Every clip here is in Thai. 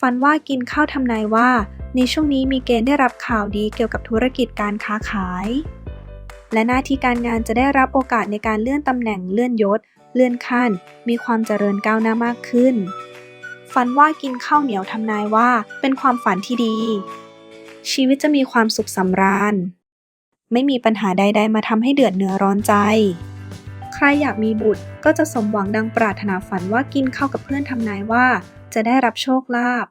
ฝันว่ากินข้าวทำนายว่า ในช่วงนี้มีเกณฑ์ได้รับข่าวดีเกี่ยวกับธุรกิจการค้าขาย และหน้าที่การงานจะได้รับโอกาสในการเลื่อนตำแหน่งเลื่อนยศ เลื่อนขั้น มีความเจริญก้าวหน้ามากขึ้นฝันว่ากินข้าวเหนียวทำนายว่า เป็นความฝันที่ดี ชีวิตจะมีความสุขสำราญ ไม่มีปัญหาใด ๆ มาทำให้เดือดเนื้อร้อนใจ ใครอยากมีบุตรก็จะสมหวังดังปรารถนาฝันว่ากินข้าวกับเพื่อนทำนายว่า จะได้รับโชคลาภ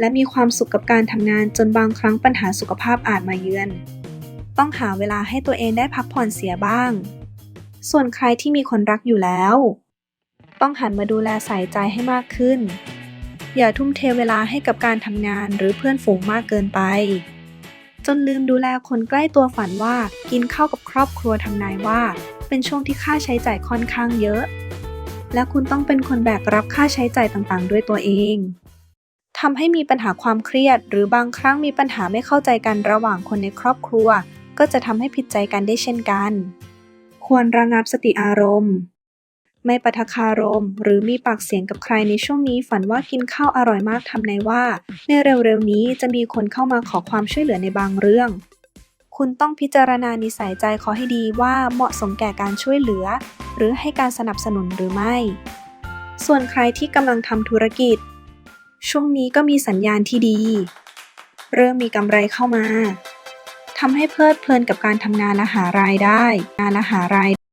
และมีความสุขกับการทำงานจนบางครั้งปัญหาสุขภาพอาจมาเยือน ต้องหาเวลาให้ตัวเองได้พักผ่อนเสียบ้าง ส่วนใครที่มีคนรักอยู่แล้ว ต้องหันมาดูแลใส่ใจให้มากขึ้น อย่าทุ่มเทเวลาให้กับการทำงานหรือเพื่อนฝูงมากเกินไป จนลืมดูแลคนใกล้ตัวฝันว่ากินข้าวกับครอบครัวทำนายว่า เป็นช่วงที่ค่าใช้จ่ายค่อนข้างเยอะ และคุณต้องเป็นคนแบกรับค่าใช้จ่ายต่างๆ ด้วยตัวเองทำให้มีปัญหาความเครียด หรือบางครั้งมีปัญหาไม่เข้าใจกันระหว่างคนในครอบครัว ก็จะทำให้ผิดใจกันได้เช่นกัน ควรระงับสติอารมณ์ ไม่ปะทะคารม หรือมีปากเสียงกับใครในช่วงนี้ฝันว่ากินข้าวอร่อยมากทำในว่า ในเร็วๆนี้จะมีคนเข้ามาขอความช่วยเหลือในบางเรื่อง คุณต้องพิจารณานิสัยใจขอให้ดีว่าเหมาะสมแก่การช่วยเหลือ หรือให้การสนับสนุนหรือไม่ ส่วนใครที่กำลังทำธุรกิจ ช่วงนี้ก็มีสัญญาณที่ดี เริ่มมีกำไรเข้ามาทำให้เพลิดเพลินกับการทำงานและหารายได้ งานและหาราย